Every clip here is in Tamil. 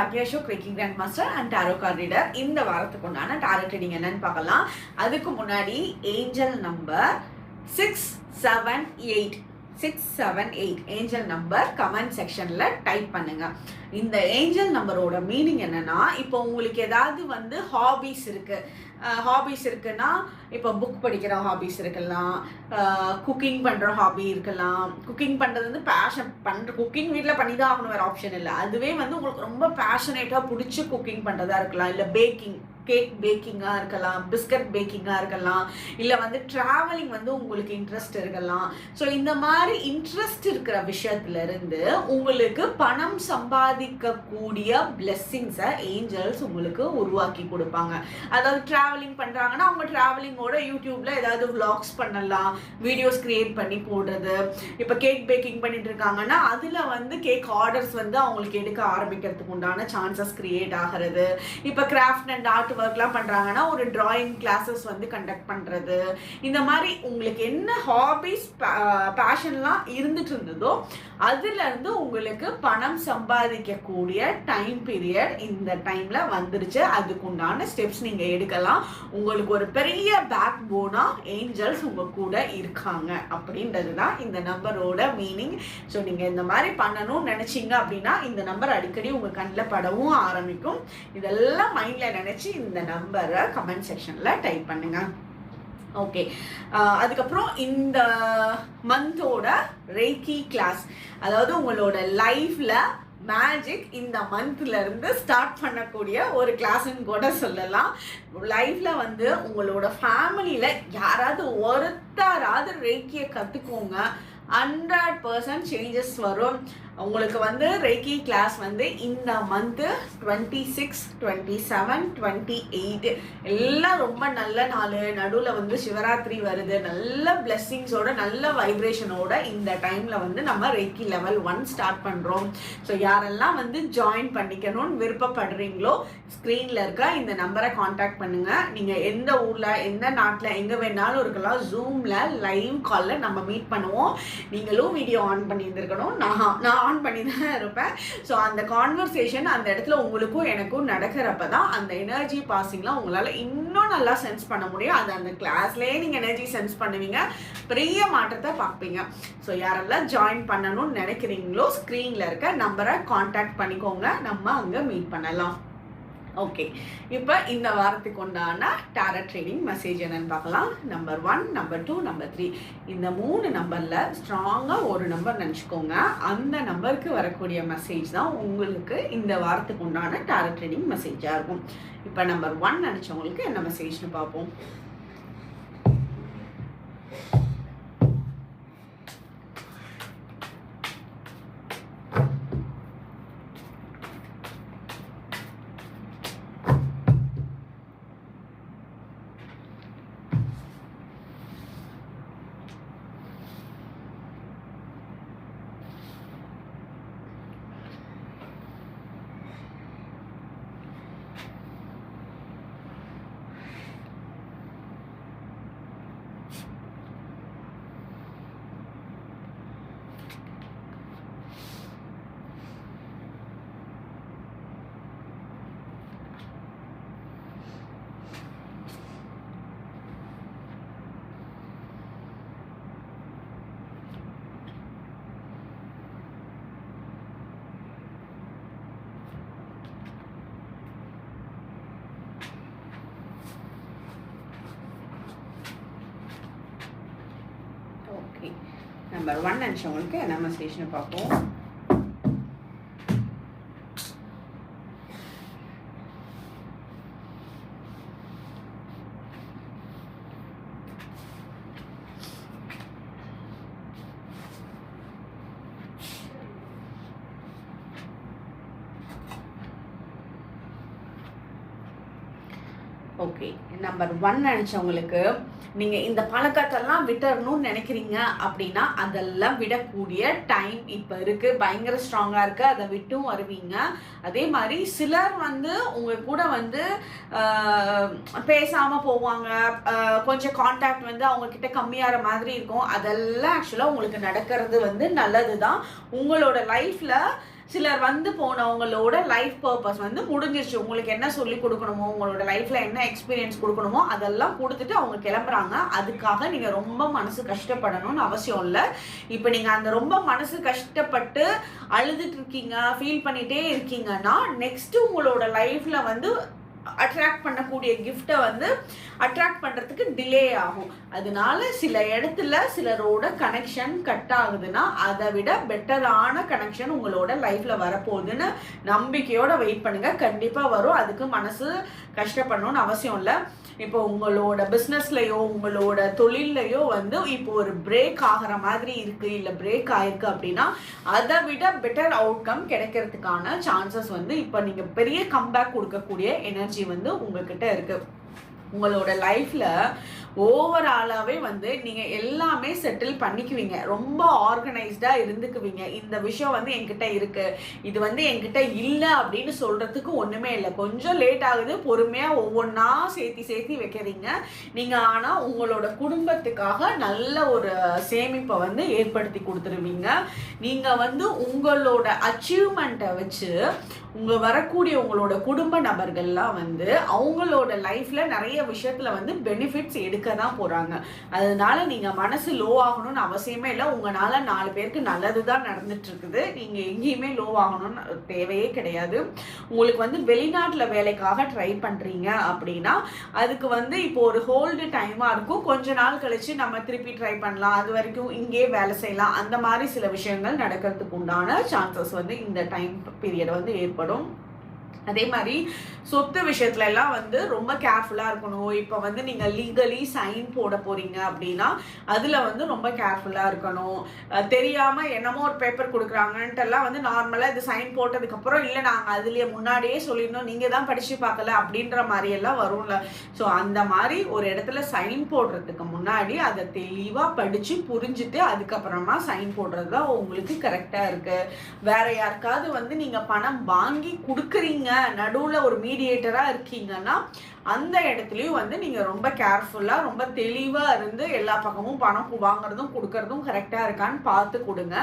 வணக்கம் அசோக் பாக்யா கிரேக்கிங் grand master and tarot card reader இந்த வாரத்துக்கு உண்டான டாரோ ட்ரீடிங் என்னன்னு பார்க்கலாம். அதுக்கு முன்னாடி angel number six seven eight six seven eight angel number comment செக்ஷனில் டைப் பண்ணுங்க. இந்த ஏஞ்சல் நம்பரோட மீனிங் என்னன்னா இப்போ உங்களுக்கு ஏதாவது வந்து ஹாபீஸ் இருக்கு. ஹாபீஸ் இருக்குன்னா இப்போ புக் படிக்கிற ஹாபீஸ் இருக்கலாம். குக்கிங் பண்ணுற ஹாபி இருக்கலாம். குக்கிங் பண்ணுறது வந்து பேஷன் பண்ணுற குக்கிங் வீட்டில் பண்ணி தான் ஆகணும் வேறு ஆப்ஷன் இல்லை. அதுவே வந்து உங்களுக்கு ரொம்ப பேஷனேட்டாக பிடிச்சி குக்கிங் பண்ணுறதா இருக்கலாம். இல்லை பேக்கிங் கேக் பேக்கிங்காக இருக்கலாம் பிஸ்கட் பேக்கிங்காக இருக்கலாம் இல்லை வந்து ட்ராவலிங் வந்து உங்களுக்கு இன்ட்ரெஸ்ட் இருக்கலாம். ஸோ இந்த மாதிரி இன்ட்ரெஸ்ட் இருக்கிற விஷயத்துலேருந்து உங்களுக்கு பணம் சம்பாதிக்கக்கூடிய பிளெஸ்ஸிங்ஸை ஏஞ்சல்ஸ் உங்களுக்கு உருவாக்கி கொடுப்பாங்க. அதாவது ட்ராவலிங் பண்ணுறாங்கன்னா அவங்க ட்ராவலிங்கோட யூடியூப்பில் ஏதாவது vlogs பண்ணலாம் வீடியோஸ் கிரியேட் பண்ணி போடுறது. இப்போ கேக் பேக்கிங் பண்ணிட்டு இருக்காங்கன்னா அதில் வந்து கேக் ஆர்டர்ஸ் வந்து அவங்களுக்கு எடுக்க ஆரம்பிக்கிறதுக்கு உண்டான சான்சஸ் கிரியேட் ஆகிறது. இப்போ கிராஃப்ட் அண்ட் ஆர்ட் ஒர்க்லாம் பண்ணுறாங்கன்னா ஒரு ட்ராயிங் கிளாஸஸ் வந்து கண்டக்ட் பண்ணுறது இந்த மாதிரி உங்களுக்கு என்ன ஹாபிஸ் பேஷன்லாம் இருந்துட்டு இருந்ததோ அதுலேருந்து உங்களுக்கு பணம் சம்பாதிக்கக்கூடிய டைம் பீரியட் இந்த டைமில் வந்துருச்சு. அதுக்குண்டான ஸ்டெப்ஸ் நீங்கள் எடுக்கலாம். உங்களுக்கு ஒரு பெரிய பேக் போனாக ஏஞ்சல்ஸ் உங்கள் கூட இருக்காங்க அப்படின்றது தான் இந்த நம்பரோட மீனிங் ஸோ நீங்கள் இந்த மாதிரி பண்ணணும்னு நினச்சிங்க அப்படின்னா இந்த நம்பர் அடிக்கடி உங்கள் கண்ணில் படவும் ஆரம்பிக்கும். இதெல்லாம் மைண்டில் நினச்சி இந்த நம்பரை கமெண்ட் செக்ஷனில் டைப் பண்ணுங்கள் ஓகே uh, அதுக்கப்புறம் இந்த மந்தோட ரேக்கி கிளாஸ் அதாவது உங்களோட லைஃப்பில் மேஜிக் இந்த மந்த்ல இருந்து ஸ்டார்ட் பண்ணக்கூடிய ஒரு கிளாஸ்ன்னு கூட சொல்லலாம். லைஃப்ல வந்து உங்களோட ஃபேமிலியில யாராவது ஒருத்தராவது ரேக்கியை கற்றுக்கோங்க ஹண்ட்ரட் பர்சன்ட் சேஞ்சஸ் வரும். உங்களுக்கு வந்து ரேக்கி கிளாஸ் வந்து இந்த month twenty six twenty seven twenty eight எல்லாம் ரொம்ப நல்ல நாள். நடுவில் வந்து சிவராத்திரி வருது. நல்ல பிளெஸ்ஸிங்ஸோட நல்ல வைப்ரேஷனோட இந்த டைமில் வந்து நம்ம ரேக்கி லெவல் ஒன் ஸ்டார்ட் பண்ணுறோம் ஸோ யாரெல்லாம் வந்து ஜாயின் பண்ணிக்கணும்னு விருப்பப்படுறீங்களோ ஸ்க்ரீனில் இருக்க இந்த நம்பரை காண்டாக்ட் பண்ணுங்கள் நீங்கள் எந்த ஊரில் எந்த நாட்டில் எங்கே வேணாலும் இருக்கலாம். ஜூமில் லைவ் காலில் நம்ம மீட் பண்ணுவோம். நீங்களும் வீடியோ ஆன் பண்ணியிருந்துருக்கணும். நான் நான் ஆன் பண்ணி தான் இருப்பேன். ஸோ அந்த கான்வர்சேஷன் அந்த இடத்துல உங்களுக்கும் எனக்கும் நடக்கிறப்ப தான் அந்த எனர்ஜி பாசிங்லாம் உங்களால் இன்னும் நல்லா சென்ஸ் பண்ண முடியும். அது அந்த கிளாஸ்லேயே நீங்கள் எனர்ஜி சென்ஸ் பண்ணுவீங்க. பெரிய மாற்றத்தை பார்ப்பீங்க. ஸோ யாரெல்லாம் ஜாயின் பண்ணணும்னு நினைக்கிறீங்களோ ஸ்க்ரீனில் இருக்க நம்பரை காண்டாக்ட் பண்ணிக்கோங்க. நம்ம அங்கே மீட் பண்ணலாம். ஓகே இப்போ இந்த வாரத்துக்கு உண்டான டேரட் ட்ரேடிங் மெசேஜ் என்னன்னு பார்க்கலாம். Number one number two number three இந்த மூணு நம்பரில் ஸ்ட்ராங்காக ஒரு நம்பர் நினச்சிக்கோங்க. அந்த நம்பருக்கு வரக்கூடிய மெசேஜ் தான் உங்களுக்கு இந்த வாரத்துக்கு உண்டான டேரட் ட்ரேடிங் மெசேஜாக இருக்கும். இப்போ நம்பர் ஒன் நினச்சவங்களுக்கு என்ன மெசேஜ்னு பார்ப்போம் ஓகே நம்பர் ஒன் நினச்சவங்களுக்கு என்ன ஸ்டேஷனை பார்ப்போம். ஓகே நம்பர் ஒன் நினச்சவங்களுக்கு நீங்கள் இந்த பழக்கத்தெல்லாம் விட்டுறணும்னு நினைக்கிறீங்க அப்படின்னா அதெல்லாம் விடக்கூடிய டைம் இப்போ இருக்குது பயங்கர ஸ்ட்ராங்காக இருக்குது அதை விட்டும் வருவீங்க. அதே மாதிரி சிலர் வந்து உங்கள் கூட வந்து பேசாமல் போவாங்க. கொஞ்சம் காண்டாக்ட் வந்து அவங்க கிட்ட கம்மியாகிற மாதிரி இருக்கும். அதெல்லாம் ஆக்சுவலாக உங்களுக்கு நடக்கிறது வந்து நல்லது தான் உங்களோட லைஃப்பில் சிலர் வந்து போனவங்களோட லைஃப் பர்பஸ் வந்து முடிஞ்சிருச்சு. உங்களுக்கு என்ன சொல்லி கொடுக்கணுமோ உங்களோட லைஃப்ல என்ன எக்ஸ்பீரியன்ஸ் கொடுக்கணுமோ அதெல்லாம் கொடுத்துட்டு அவங்க கிளம்புறாங்க. அதுக்காக நீங்க ரொம்ப மனசு கஷ்டப்படணும்னு அவசியம் இல்லை. இப்போ நீங்க அந்த ரொம்ப மனசு கஷ்டப்பட்டு அழுதுட்டு இருக்கீங்க ஃபீல் பண்ணிட்டே இருக்கீங்கன்னா நெக்ஸ்ட் உங்களோட லைஃப்ல வந்து அட்ராக்ட் பண்ணக்கூடிய கிஃப்டை வந்து அட்ராக்ட் பண்ணுறதுக்கு டிலே ஆகும். அதனால சில இடத்துல சிலரோட கனெக்ஷன் கட் ஆகுதுன்னா அதை விட பெட்டரான கனெக்ஷன் உங்களோட லைஃப்பில் வரப்போகுதுன்னு நம்பிக்கையோட வெயிட் பண்ணுங்கள் கண்டிப்பாக வரும். அதுக்கு மனசு கஷ்டப்படணும்னு அவசியம் இல்லை. இப்போ உங்களோட பிஸ்னஸ்லையோ உங்களோட தொழில்லையோ வந்து இப்போ ஒரு பிரேக் ஆகிற மாதிரி இருக்கு இல்லை பிரேக் ஆயிருக்கு அப்படின்னா அதை விட பெட்டர் அவுட்கம் கிடைக்கிறதுக்கான சான்சஸ் வந்து இப்போ நீங்கள் பெரிய கம்பேக் கொடுக்கக்கூடிய எனர்ஜி வந்து உங்ககிட்ட இருக்கு. உங்களோட லைஃப்ல ஓவராலாகவே வந்து நீங்கள் எல்லாமே செட்டில் பண்ணிக்குவீங்க. ரொம்ப ஆர்கனைஸ்டாக இருந்துக்குவீங்க. இந்த விஷயம் வந்து என்கிட்ட இருக்குது இது வந்து என்கிட்ட இல்லை அப்படின்னு சொல்கிறதுக்கு ஒன்றுமே இல்லை. கொஞ்சம் லேட் ஆகுது. பொறுமையாக ஒவ்வொன்றா சேர்த்தி சேர்த்தி வைக்கிறீங்க நீங்கள் ஆனால் உங்களோட குடும்பத்துக்காக நல்ல ஒரு சேமிப்பை வந்து ஏற்படுத்தி கொடுத்துருவீங்க. நீங்கள் வந்து உங்களோட அச்சீவ்மெண்ட்டை வச்சு உங்க வரக்கூடிய உங்களோட குடும்ப நபர்கள்லாம் வந்து அவங்களோட லைஃப்ல நிறைய விஷயத்துல வந்து பெனிஃபிட்ஸ் இருக்க தான் போறாங்க. அதனால நீங்க மனசு லோ ஆகணும்னு அவசியமே இல்லை. உங்களால நாலு பேருக்கு நல்லது தான் நடந்துட்டு இருக்குது நீங்க எங்கேயுமே லோ ஆகணும்னு தேவையே கிடையாது. உங்களுக்கு வந்து வெளிநாட்டில் வேலைக்காக ட்ரை பண்றீங்க அப்படின்னா அதுக்கு வந்து இப்போ ஒரு ஹோல்டு டைமா இருக்கும். கொஞ்ச நாள் கழிச்சு நம்ம திருப்பி ட்ரை பண்ணலாம். அது வரைக்கும் இங்கே வேலை செய்யலாம். அந்த மாதிரி சில விஷயங்கள் நடக்கிறதுக்கு உண்டான சான்சஸ் வந்து இந்த டைம் பீரியட் வந்து ஏற்படும். அதே மாதிரி சொத்து விஷயத்துல எல்லாம் வந்து ரொம்ப கேர்ஃபுல்லா இருக்கணும். இப்போ வந்து நீங்க லீகலி சைன் போட போறீங்க அப்படின்னா அதுல வந்து ரொம்ப கேர்ஃபுல்லா இருக்கணும். தெரியாமல் தெரியாம என்னமோ ஒரு பேப்பர் கொடுக்குறாங்கன்ட்டு எல்லாம் வந்து நார்மலா இது சைன் போட்டதுக்கு அப்புறம் நாங்கள் நாங்க அதுலயே முன்னாடியே சொல்லியிருந்தோம் நீங்க தான் படிச்சு பார்க்கல அப்படின்ற மாதிரி எல்லாம் வரும்ல. ஸோ அந்த மாதிரி ஒரு இடத்துல சைன் போடுறதுக்கு முன்னாடி அதை தெளிவா படிச்சு புரிஞ்சுட்டு அதுக்கப்புறமா சைன் போடுறது தான் உங்களுக்கு கரெக்டா இருக்கு. வேற யாருக்காவது வந்து நீங்க பணம் வாங்கி கொடுக்குறீங்க நடுவில் ஒரு மீடியேட்டரா இருக்கீங்கன்னா அந்த இடத்துலையும் வந்து நீங்கள் ரொம்ப கேர்ஃபுல்லாக ரொம்ப தெளிவாக இருந்து எல்லா பக்கமும் பணம் வாங்குறதும் கொடுக்கறதும் கரெக்டாக இருக்கான்னு பார்த்து கொடுங்க.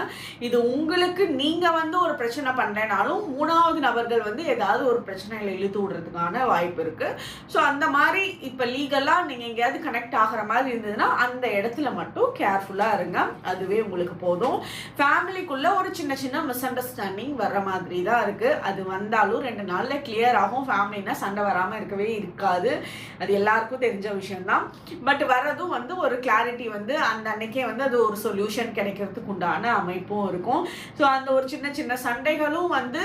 இது உங்களுக்கு நீங்கள் வந்து ஒரு பிரச்சனை பண்ணுறேனாலும் மூணாவது நபர்கள் வந்து ஏதாவது ஒரு பிரச்சனையில் இழுத்து விடுறதுக்கான வாய்ப்பு இருக்குது ஸோ அந்த மாதிரி இப்போ லீகலாக நீங்கள் எங்கேயாவது கனெக்ட் ஆகிற மாதிரி இருந்ததுன்னா அந்த இடத்துல மட்டும் கேர்ஃபுல்லாக இருங்க. அதுவே உங்களுக்கு போதும். ஃபேமிலிக்குள்ளே ஒரு சின்ன சின்ன மிஸ் அண்டர்ஸ்டாண்டிங் வர்ற மாதிரி தான் இருக்குது அது வந்தாலும் ரெண்டு நாளில் கிளியர் ஆகும். ஃபேமிலினா சண்டை வராமல் இருக்கவே இருக்காது. அது எல்லாருக்கும் தெரிஞ்ச விஷயம்தான். பட் வர்றதும் வந்து ஒரு கிளாரிட்டி வந்து அந்த அன்னைக்கே வந்து அது ஒரு சொல்யூஷன் கிடைக்கிறதுக்கு உண்டான அமைப்பும் இருக்கும். ஸோ அந்த ஒரு சின்ன சின்ன சண்டைகளும் வந்து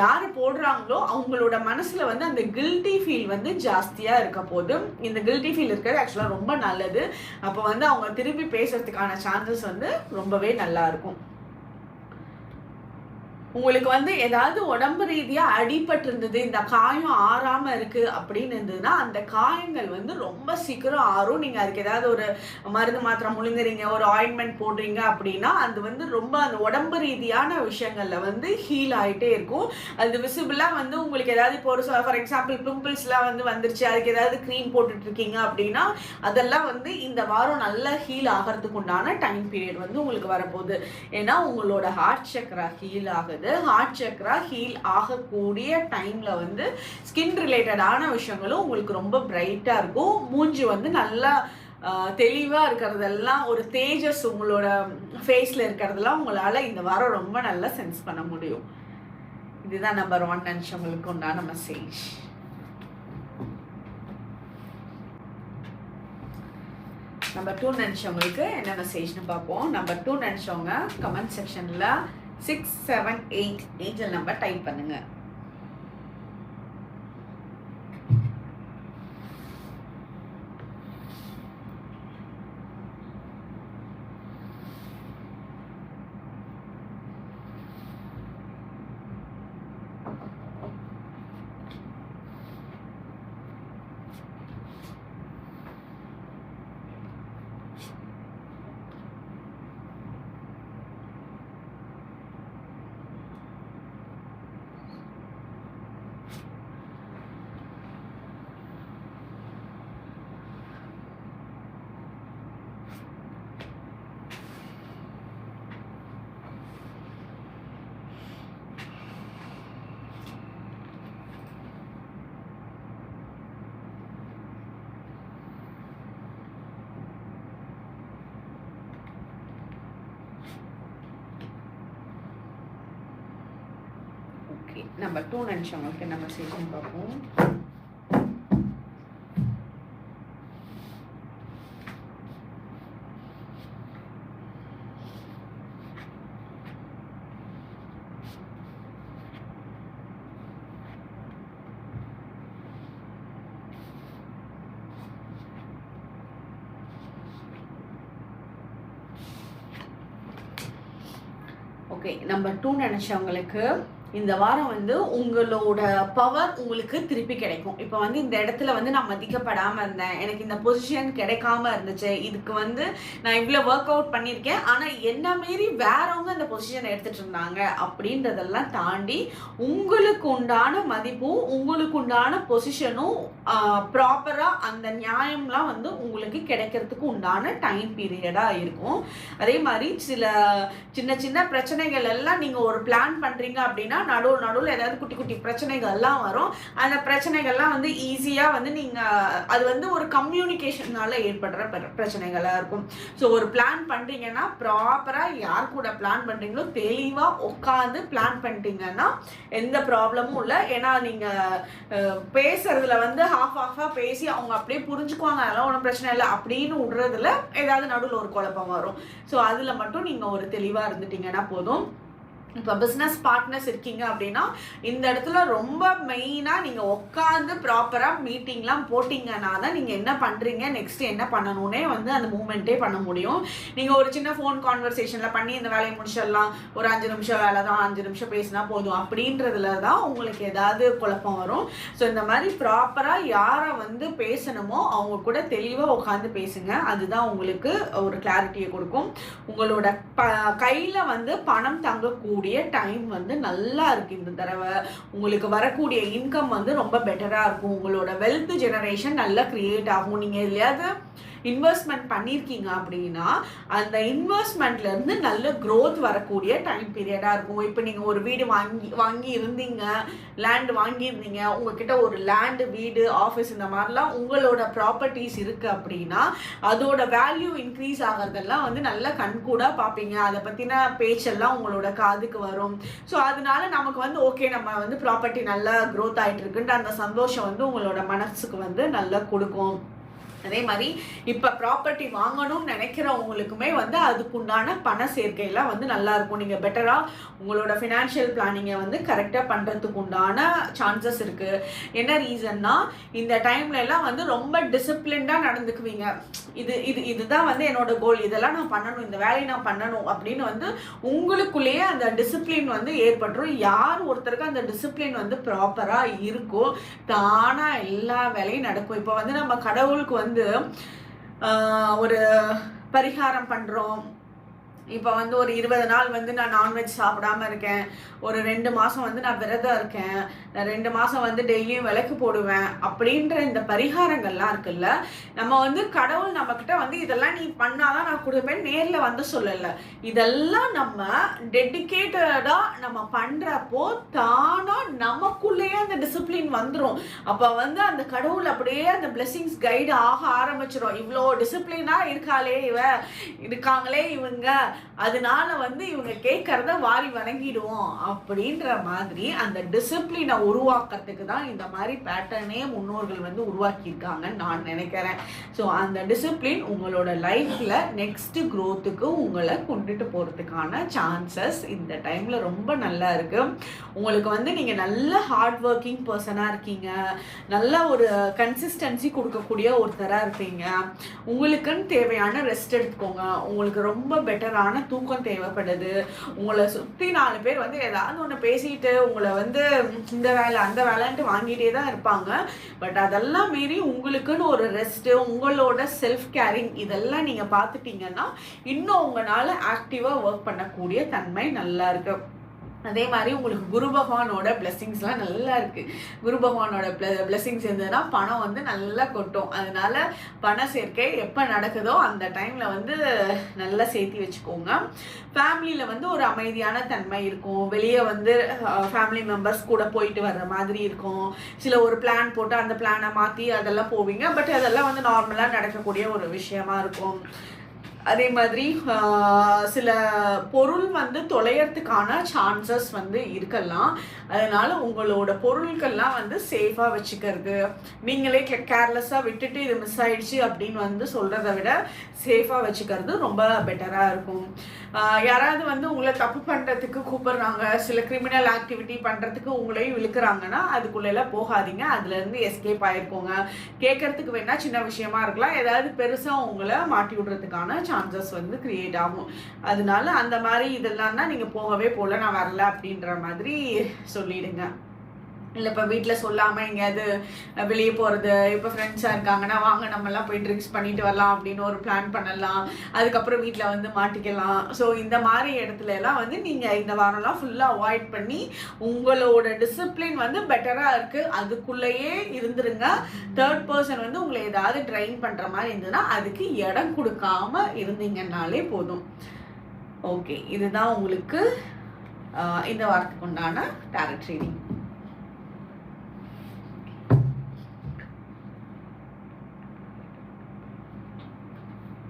யார் போடுறாங்களோ அவங்களோட மனசில் வந்து அந்த கில்ட்டி ஃபீல் வந்து ஜாஸ்தியாக இருக்க போது இந்த கில்ட்டி ஃபீல் இருக்கிறது ஆக்சுவலாக ரொம்ப நல்லது. அப்போ வந்து அவங்க திருப்பி பேசுறதுக்கான சான்சஸ் வந்து ரொம்பவே நல்லா இருக்கும். உங்களுக்கு வந்து ஏதாவது உடம்பு ரீதியாக அடிபட்டு இருந்தது இந்த காயம் ஆறாமல் இருக்குது அப்படின்னு இருந்ததுன்னா அந்த காயங்கள் வந்து ரொம்ப சீக்கிரம் ஆறும். நீங்கள் அதுக்கு ஏதாவது ஒரு மருந்து மாத்திரை முழுங்குறீங்க ஒரு ஆயின்மெண்ட் போடுறீங்க அப்படின்னா அது வந்து ரொம்ப அந்த உடம்பு ரீதியான விஷயங்களில் வந்து ஹீல் ஆகிட்டே இருக்கும். அது விசிபிளாக வந்து உங்களுக்கு ஏதாவது இப்போ ஒரு ஃபார் எக்ஸாம்பிள் பிம்பிள்ஸ்லாம் வந்து வந்துருச்சு அதுக்கு ஏதாவது க்ரீம் போட்டுட்ருக்கீங்க அப்படின்னா அதெல்லாம் வந்து இந்த வாரம் நல்லா ஹீல் ஆகிறதுக்கு உண்டான டைம் பீரியட் வந்து உங்களுக்கு வரப்போகுது. ஏன்னா உங்களோட ஹார்ட் சக்கரா ஹீல் ஆகுது. ஹார்ட் சக்கரா ஹீல் ஆகக்கூடிய டைமில் வந்து ஸ்கின் ரிலேட்டடான விஷயங்களும் உங்களுக்கு ரொம்ப பிரைட்டாக இருக்கும். மூஞ்சி வந்து நல்லா தெளிவாக இருக்கிறதெல்லாம் ஒரு தேஜஸ் உங்களோட ஃபேஸில் இருக்கிறதெல்லாம் உங்களால் இந்த வாரம் ரொம்ப நல்லா சென்ஸ் பண்ண முடியும். இதுதான் நம்பர் ஒன் நினச்சவங்களுக்கு உண்டான மெசேஜ் நம்பர் டூ நினச்சவங்களுக்கு என்ன மெசேஜ்னு பார்ப்போம். நம்பர் டூ நினச்சவங்க கமெண்ட் செக்ஷனில் six seven eight angel number type பண்ணுங்கள் நம்பர் டூ நெனச்சவங்களுக்கு நம்ம மெசேஜ்னு பார்ப்போம். ஓகே நம்பர் டூ நினச்சவங்களுக்கு இந்த வாரம் வந்து உங்களோட பவர் உங்களுக்கு திருப்பி கிடைக்கும். இப்போ வந்து இந்த இடத்துல வந்து நான் மதிக்கப்படாமல் இருந்தேன். எனக்கு இந்த பொசிஷன் கிடைக்காம இருந்துச்சு. இதுக்கு வந்து நான் இவ்வளோ ஒர்க் அவுட் பண்ணியிருக்கேன். ஆனால் என்ன மாரி வேறவங்க இந்த பொசிஷன் எடுத்துகிட்டு இருந்தாங்க அப்படின்றதெல்லாம் தாண்டி உங்களுக்கு உண்டான மதிப்பும் உங்களுக்கு உண்டான பொசிஷனும் ப்ராப்பராக அந்த நியாயம்லாம் வந்து உங்களுக்கு கிடைக்கிறதுக்கு உண்டான டைம் பீரியடாக இருக்கும். அதே மாதிரி சில சின்ன சின்ன பிரச்சனைகள் எல்லாம் நீங்கள் ஒரு பிளான் பண்ணுறீங்க அப்படின்னா நடுவில் நடுவில் ஏதாவது குட்டி குட்டி பிரச்சனைகள்லாம் வரும். அந்த பிரச்சனைகள்லாம் வந்து ஈஸியாக வந்து நீங்கள் அது வந்து ஒரு கம்யூனிகேஷனால ஏற்படுற பிர- பிரச்சனைகளாக இருக்கும். ஸோ ஒரு பிளான் பண்ணுறீங்கன்னா ப்ராப்பராக யார் கூட பிளான் பண்ணுறீங்களோ தெளிவாக உட்காந்து பிளான் பண்ணிட்டீங்கன்னா எந்த ப்ராப்ளமும் இல்லை. ஏன்னா நீங்கள் பேசுறதுல வந்து ஹாஃப் ஹாஃபாக பேசி அவங்க அப்படியே புரிஞ்சுக்குவாங்க அதெல்லாம் ஒன்றும் பிரச்சனை இல்லை அப்படின்னு விடுறதுல ஏதாவது நடுவில் ஒரு குழப்பம் வரும். ஸோ அதில் மட்டும் நீங்கள் ஒரு தெளிவாக இருந்துட்டீங்கன்னா போதும். இப்போ பிஸ்னஸ் பார்ட்னர்ஸ் இருக்கீங்க அப்படின்னா இந்த இடத்துல ரொம்ப மெயினாக நீங்கள் உட்காந்து ப்ராப்பராக மீட்டிங்லாம் போட்டிங்கன்னா தான் நீங்கள் என்ன பண்ணுறீங்க நெக்ஸ்ட் என்ன பண்ணணும்னே வந்து அந்த மூமெண்ட்டே பண்ண முடியும். நீங்கள் ஒரு சின்ன ஃபோன் கான்வர்சேஷனில் பண்ணி இந்த வேலையை முடிச்சிடலாம் ஒரு அஞ்சு நிமிஷம் வேலை தான் அஞ்சு நிமிஷம் பேசினா போதும். அப்படின்றதுல தான் உங்களுக்கு ஏதாவது குழப்பம் வரும். ஸோ இந்த மாதிரி ப்ராப்பராக யாரை வந்து பேசணுமோ அவங்க கூட தெளிவாக உட்காந்து பேசுங்க. அதுதான் உங்களுக்கு ஒரு கிளாரிட்டியை கொடுக்கும். உங்களோட ப கையில் வந்து பணம் தங்கக்கூடிய டைம் வந்து நல்லா இருக்கு இந்த தடவை. உங்களுக்கு வரக்கூடிய இன்கம் வந்து ரொம்ப பெட்டராக இருக்கும். உங்களோட வெல்த் ஜெனரேஷன் நல்லா க்ரியேட் ஆகும். நீங்கள் எதுலையாவது இன்வெஸ்ட்மெண்ட் பண்ணியிருக்கீங்க அப்படின்னா அந்த இன்வெஸ்ட்மெண்ட்லேருந்து நல்ல க்ரோத் வரக்கூடிய டைம் பீரியடாக இருக்கும். இப்போ நீங்கள் ஒரு வீடு வாங்கி வாங்கி இருந்தீங்க லேண்ட் வாங்கியிருந்தீங்க உங்ககிட்ட ஒரு லேண்டு வீடு ஆஃபீஸ் இந்த மாதிரிலாம் உங்களோட ப்ராப்பர்ட்டிஸ் இருக்குது அப்படின்னா அதோட வேல்யூ இன்க்ரீஸ் ஆகிறதெல்லாம் வந்து நல்ல கண்கூடாக பார்ப்பீங்க. அதை பற்றின பேச்செல்லாம் உங்களோட காதுக்கு வரும். ஸோ அதனால நமக்கு வந்து ஓகே நம்ம வந்து ப்ராப்பர்ட்டி நல்லா க்ரோத் ஆகிட்டு இருக்குன்ற அந்த சந்தோஷம் வந்து உங்களோட மனசுக்கு வந்து நல்லா கொடுக்கும். அதே மாதிரி இப்போ ப்ராப்பர்ட்டி வாங்கணும்னு நினைக்கிறவங்களுக்குமே வந்து அதுக்குண்டான பண சேர்க்கையெல்லாம் வந்து நல்லாயிருக்கும் நீங்கள் பெட்டராக உங்களோட ஃபினான்ஷியல் பிளானிங்கை வந்து கரெக்டாக பண்ணுறதுக்கு உண்டான சான்சஸ் இருக்குது என்ன ரீசன்னா இந்த டைம்ல எல்லாம் வந்து ரொம்ப டிசிப்ளின்டாக நடந்துக்குவீங்க. இது இது இதுதான் வந்து என்னோட கோல் இதெல்லாம் நான் பண்ணணும் இந்த வேலையை நான் பண்ணணும் அப்படின்னு வந்து உங்களுக்குள்ளேயே அந்த டிசிப்ளின் வந்து ஏற்பட்டுரும். யார் ஒருத்தருக்கு அந்த டிசிப்ளின் வந்து ப்ராப்பராக இருக்கோ தானாக எல்லா வேலையும் நடக்கும். இப்போ வந்து நம்ம கடவுளுக்கு வந்து வந்து ஒரு பரிகாரம் பண்ணுறோம் இப்போ வந்து ஒரு இருபது நாள் வந்து நான் நான்வெஜ் சாப்பிடாம இருக்கேன். ஒரு ரெண்டு மாதம் வந்து நான் விரதம் இருக்கேன். ரெண்டு மாதம் வந்து டெய்லியும் விளக்கு போடுவேன் அப்படின்ற இந்த பரிகாரங்கள்லாம் இருக்குல்ல நம்ம வந்து கடவுள் நம்மக்கிட்ட வந்து இதெல்லாம் நீ பண்ணாதான் நான் கொடுப்பேன் நேரில் வந்து சொல்லலை. இதெல்லாம் நம்ம டெடிக்கேட்டடாக நம்ம பண்ணுறப்போ தானாக நமக்குள்ளேயே அந்த டிசிப்ளின் வந்துடும் அப்போ வந்து அந்த கடவுள் அப்படியே அந்த பிளெஸிங்ஸ் கைடு ஆக ஆரம்பிச்சிடும் இவ்வளோ டிசிப்ளினாக இருக்காளே இவ இருக்காங்களே இவங்க. அதனால வந்து இவங்க கேட்கறத வாரி வணங்கிடுவோம் அப்படின்ற மாதிரி அந்த டிசிப்ளினை உருவாக்கிறதுக்கு தான் இந்த மாதிரி பேட்டர்னே முன்னோர்கள் வந்து உருவாக்கியிருக்காங்கன்னு நான் நினைக்கிறேன். ஸோ அந்த டிசிப்ளின் உங்களோட லைஃப்பில் நெக்ஸ்ட் க்ரோத்துக்கு உங்களை கொண்டுட்டு போகிறதுக்கான சான்சஸ் இந்த டைமில் ரொம்ப நல்லா இருக்குது உங்களுக்கு வந்து நீங்கள் நல்ல ஹார்ட் ஒர்க்கிங் பர்சனாக இருக்கீங்க. நல்ல ஒரு கன்சிஸ்டன்சி கொடுக்கக்கூடிய ஒருத்தராக இருப்பீங்க உங்களுக்குன்னு தேவையான ரெஸ்ட் எடுத்துக்கோங்க. உங்களுக்கு ரொம்ப பெட்டரான தூக்கம் தேவைப்படுது. உங்களை சுற்றி நாலு பேர் வந்து ஏதாவது ஒன்று பேசிட்டு உங்களை வந்து இந்த வேலை அந்த வேலைன்ட்டு வாங்கிட்டே தான் இருப்பாங்க. பட் அதெல்லாம் மீறி உங்களுக்குன்னு ஒரு ரெஸ்ட்டு உங்களோட செல்ஃப் கேரிங் இதெல்லாம் நீங்கள் பார்த்துட்டீங்கன்னா இன்னும் உங்களால் ஆக்டிவாக ஒர்க் பண்ணக்கூடிய தன்மை நல்லா இருக்குது அதே மாதிரி உங்களுக்கு குரு பகவானோட பிளெஸ்ஸிங்ஸ்லாம் நல்லா இருக்குது குரு பகவானோட பிளெஸ்ஸிங்ஸ் இருந்ததுன்னா பணம் வந்து நல்லா கொட்டும். அதனால பண சேர்க்கை எப்போ நடக்குதோ அந்த டைமில் வந்து நல்லா சேர்த்தி வச்சுக்கோங்க. ஃபேமிலியில் வந்து ஒரு அமைதியான தன்மை இருக்கும். வெளியே வந்து ஃபேமிலி மெம்பர்ஸ் கூட போயிட்டு வர்ற மாதிரி இருக்கும். சில ஒரு பிளான் போட்டு அந்த பிளானை மாற்றி அதெல்லாம் போவீங்க. பட் அதெல்லாம் வந்து நார்மலாக நடக்கக்கூடிய ஒரு விஷயமா இருக்கும். அதே மாதிரி சில பொருள் வந்து தொலையறதுக்கான சான்சஸ் வந்து இருக்கலாம். அதனால் உங்களோட பொருட்கள்லாம் வந்து சேஃபாக வச்சுக்கிறது. நீங்களே கேர்லெஸ்ஸாக விட்டுட்டு இது மிஸ் ஆயிடுச்சு அப்படின்னு வந்து சொல்கிறத விட சேஃபாக வச்சுக்கிறது ரொம்ப பெட்டராக இருக்கும். யாராவது வந்து உங்களை தப்பு பண்ணுறதுக்கு கூப்பிடுறாங்க சில கிரிமினல் ஆக்டிவிட்டி பண்ணுறதுக்கு உங்களையும் இழுக்கிறாங்கன்னா அதுக்குள்ளெல்லாம் போகாதீங்க. அதுலேருந்து எஸ்கேப் ஆகிருக்கோங்க கேட்கறதுக்கு வேணால் சின்ன விஷயமா இருக்கலாம். ஏதாவது பெருசாக உங்களை மாட்டி விடுறதுக்கான சான்சஸ் வந்து கிரியேட் ஆகும். அதனால அந்த மாதிரி இதெல்லாம் தான் நீங்கள் போகவே போகல நான் வரல அப்படின்ற மாதிரி சொல்லிடுங்க. இல்லை இப்போ வீட்டில் சொல்லாமல் எங்கேயாவது வெளியே போகிறது இப்போ ஃப்ரெண்ட்ஸாக இருக்காங்கன்னா வாங்க நம்மலாம் போய் ட்ரிங்க்ஸ் பண்ணிட்டு வரலாம் அப்படின்னு ஒரு பிளான் பண்ணலாம். அதுக்கப்புறம் வீட்டில் வந்து மாட்டிக்கலாம். ஸோ இந்த மாதிரி இடத்துல எல்லாம் வந்து நீங்கள் இந்த வாரம்லாம் ஃபுல்லாக அவாய்ட் பண்ணி உங்களோட டிசிப்ளின் வந்து பெட்டராக இருக்குது அதுக்குள்ளேயே இருந்துருங்க. தேர்ட் பர்சன் வந்து உங்களை ஏதாவது ட்ரைன் பண்ணுற மாதிரி இருந்ததுன்னா அதுக்கு இடம் கொடுக்காம இருந்தீங்கன்னாலே போதும். ஓகே இதுதான் உங்களுக்கு இந்த வாரத்துக்கு உண்டான tarot reading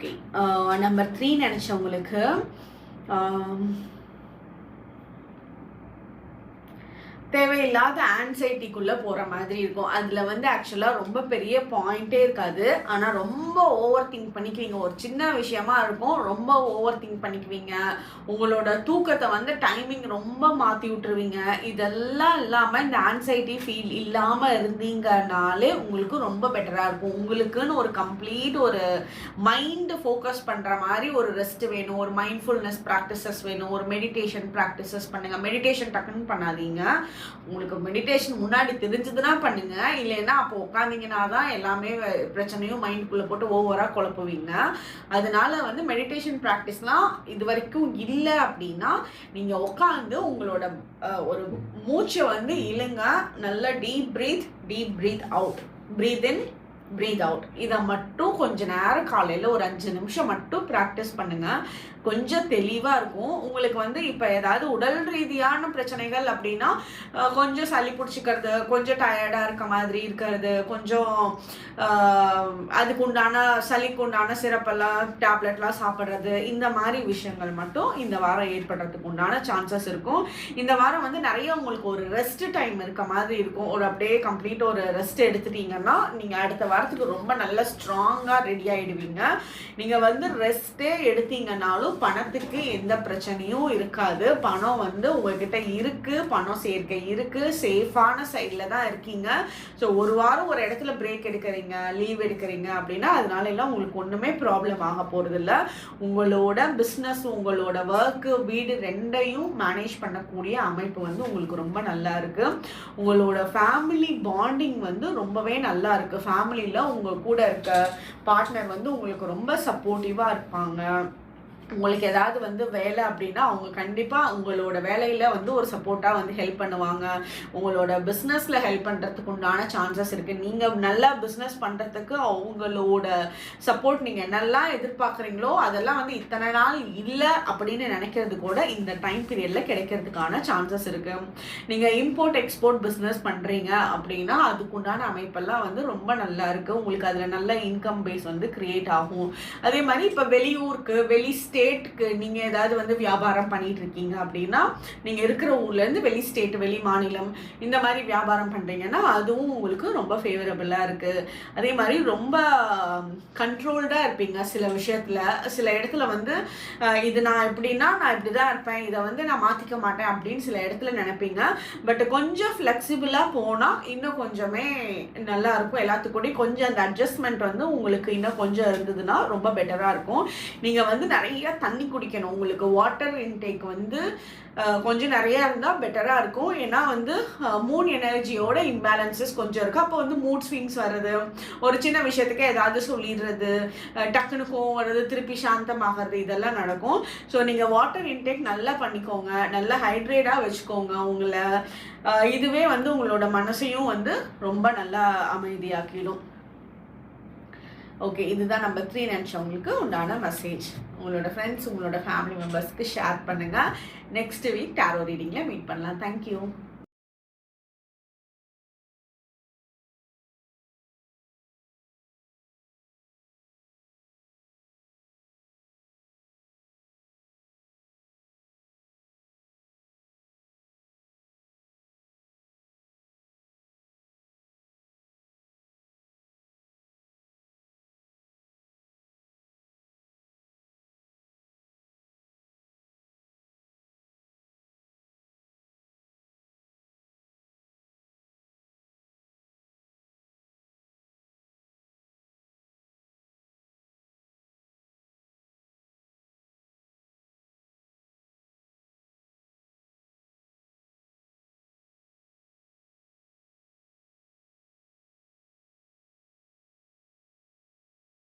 okay number uh, three நினச்சவங்களுக்கு um, தேவையில்லாத ஆன்சைட்டிக்குள்ளே போகிற மாதிரி இருக்கும். அதில் வந்து ஆக்சுவலாக ரொம்ப பெரிய பாயிண்ட்டே இருக்காது. ஆனால் ரொம்ப ஓவர் திங்க் பண்ணிக்குவீங்க. ஒரு சின்ன விஷயமா இருக்கும். ரொம்ப ஓவர் திங்க் பண்ணிக்குவீங்க. உங்களோட தூக்கத்தை வந்து டைமிங் ரொம்ப மாற்றி விட்டுருவீங்க. இதெல்லாம் இல்லாமல் இந்த ஆன்சைட்டி ஃபீல் இல்லாமல் இருந்தீங்கனாலே உங்களுக்கு ரொம்ப பெட்டராக இருக்கும். உங்களுக்குன்னு ஒரு கம்ப்ளீட் ஒரு மைண்டு ஃபோக்கஸ் பண்ணுற மாதிரி ஒரு ரெஸ்ட் வேணும். ஒரு மைண்ட்ஃபுல்னஸ் ப்ராக்டிசஸ் வேணும். ஒரு மெடிடேஷன் ப்ராக்டிசஸ் பண்ணுங்கள் மெடிடேஷன் டக்குன்னு பண்ணாதீங்க. உங்களுக்கு மெடிடேஷன் முன்னாடி தெரிஞ்சதுன்னா பண்ணுங்க. இல்லைன்னா அப்போ உட்காந்தீங்கன்னா தான் எல்லாமே பிரச்சனையும் மைண்டுக்குள்ளே போட்டு ஓவராக குழப்புவீங்க. அதனால வந்து மெடிடேஷன் ப்ராக்டிஸ்லாம் இது வரைக்கும் இல்லை அப்படின்னா நீங்கள் உட்காந்து உங்களோட ஒரு மூச்சை வந்து இழுங்க. நல்ல deep breath deep breath out breath in breath out இதை மட்டும் கொஞ்ச நேரம் காலையில் ஒரு அஞ்சு நிமிஷம் மட்டும் ப்ராக்டிஸ் பண்ணுங்க. கொஞ்சம் தெளிவாக இருக்கும். உங்களுக்கு வந்து இப்போ ஏதாவது உடல் ரீதியான பிரச்சனைகள் அப்படின்னா கொஞ்சம் சளி பிடிச்சிக்கிறது கொஞ்சம் டயர்டாக இருக்க மாதிரி இருக்கிறது கொஞ்சம் அதுக்கு உண்டான சளிக்கு உண்டான சிறப்பெல்லாம் டேப்லெட்லாம் சாப்பிட்றது இந்த மாதிரி விஷயங்கள் மட்டும் இந்த வாரம் ஏற்படுறதுக்கு உண்டான சான்சஸ் இருக்கும். இந்த வாரம் வந்து நிறைய உங்களுக்கு ஒரு ரெஸ்ட் டைம் இருக்க மாதிரி இருக்கும். ஒரு அப்படியே கம்ப்ளீட் ஒரு ரெஸ்ட் எடுத்துட்டீங்கன்னா நீங்கள் அடுத்த வாரத்துக்கு ரொம்ப நல்ல ஸ்ட்ராங்காக ரெடி ஆகிடுவீங்க நீங்கள் வந்து ரெஸ்ட்டே எடுத்தீங்கன்னாலும் பணத்துக்கு எந்த பிரச்சனையும் இருக்காது. பணம் வந்து உங்ககிட்ட இருக்கு பணம் சேர்க்கை இருக்கு சேஃபான சைடில் தான் இருக்கீங்க. ஸோ ஒரு வாரம் ஒரு இடத்துல பிரேக் எடுக்கிறீங்க லீவ் எடுக்கிறீங்க அப்படின்னா அதனால எல்லாம் உங்களுக்கு ஒன்றுமே ப்ராப்ளம் ஆக போகிறதில்ல உங்களோட பிஸ்னஸ் உங்களோட ஒர்க்கு வீடு ரெண்டையும் மேனேஜ் பண்ணக்கூடிய அமைப்பு வந்து உங்களுக்கு ரொம்ப நல்லா இருக்கு. உங்களோட ஃபேமிலி பாண்டிங் வந்து ரொம்பவே நல்லா இருக்கு. ஃபேமிலியில் உங்க கூட இருக்க பார்ட்னர் வந்து உங்களுக்கு ரொம்ப சப்போர்ட்டிவாக இருப்பாங்க. உங்களுக்கு ஏதாவது வந்து வேலை அப்படின்னா அவங்க கண்டிப்பாக உங்களோட வேலையில் வந்து ஒரு சப்போர்ட்டாக வந்து ஹெல்ப் பண்ணுவாங்க. உங்களோட பிஸ்னஸில் ஹெல்ப் பண்ணுறதுக்கு உண்டான சான்சஸ் இருக்குது நீங்கள் நல்லா பிஸ்னஸ் பண்ணுறதுக்கு அவங்களோட சப்போர்ட் நீங்கள் என்னெல்லாம் எதிர்பார்க்குறீங்களோ அதெல்லாம் வந்து இத்தனை நாள் இல்லை அப்படின்னு நினைக்கிறது கூட இந்த டைம் பீரியடில் கிடைக்கிறதுக்கான சான்சஸ் இருக்குது நீங்கள் இம்போர்ட் எக்ஸ்போர்ட் பிஸ்னஸ் பண்ணுறீங்க அப்படின்னா அதுக்குண்டான அமைப்பெல்லாம் வந்து ரொம்ப நல்லா இருக்குது உங்களுக்கு அதில் நல்ல இன்கம் பேஸ் வந்து க்ரியேட் ஆகும். அதே மாதிரி இப்போ வெளியூருக்கு வெளி ஸ்டேட் ஸ்டேட்டுக்கு நீங்கள் ஏதாவது வந்து வியாபாரம் பண்ணிட்டு இருக்கீங்க அப்படின்னா நீங்கள் இருக்கிற ஊர்லேருந்து வெளி ஸ்டேட் வெளி மாநிலம் இந்த மாதிரி வியாபாரம் பண்ணுறீங்கன்னா அதுவும் உங்களுக்கு ரொம்ப ஃபேவரபுளாக இருக்குது அதே மாதிரி ரொம்ப கண்ட்ரோல்டாக இருப்பீங்க சில விஷயத்தில். சில இடத்துல வந்து இது நான் எப்படின்னா நான் இப்படி தான் இருப்பேன். இதை வந்து நான் மாற்றிக்க மாட்டேன் அப்படின்னு சில இடத்துல நினைப்பீங்க. பட் கொஞ்சம் ஃப்ளெக்சிபிளாக போனால் இன்னும் கொஞ்சமே நல்லா இருக்கும். எல்லாத்துக்கூடயும் கொஞ்சம் அந்த அட்ஜஸ்ட்மெண்ட் வந்து உங்களுக்கு இன்னும் கொஞ்சம் இருந்ததுன்னா ரொம்ப பெட்டராக இருக்கும். நீங்கள் வந்து நிறைய நிறையா தண்ணி குடிக்கணும். உங்களுக்கு வாட்டர் இன்டேக் வந்து கொஞ்சம் நிறையா இருந்தால் பெட்டராக இருக்கும். ஏன்னா வந்து மூன் எனர்ஜியோட இம்பேலன்சஸ் கொஞ்சம் இருக்குது அப்போ வந்து மூட் ஸ்விங்ஸ் வர்றது ஒரு சின்ன விஷயத்துக்கு ஏதாவது சொல்லிடுறது டக்குனு கோவம் வர்றது திருப்பி சாந்தமாகிறது இதெல்லாம் நடக்கும். ஸோ நீங்கள் வாட்டர் இன்டேக் நல்லா பண்ணிக்கோங்க. நல்லா ஹைட்ரேட்டாக வச்சுக்கோங்க உங்களை. இதுவே வந்து உங்களோட மனசையும் வந்து ரொம்ப நல்லா அமைதியாக்கிடும். ஓகே இதுதான் நம்பர் த்ரீ நினச்சவங்களுக்கு உண்டான மெசேஜ் உங்களோட ஃப்ரெண்ட்ஸ் உங்களோட ஃபேமிலி மெம்பர்ஸ்க்கு ஷேர் பண்ணுங்கள் நெக்ஸ்ட் வீக் டேரோ ரீடிங்கில் மீட் பண்ணலாம். Thank you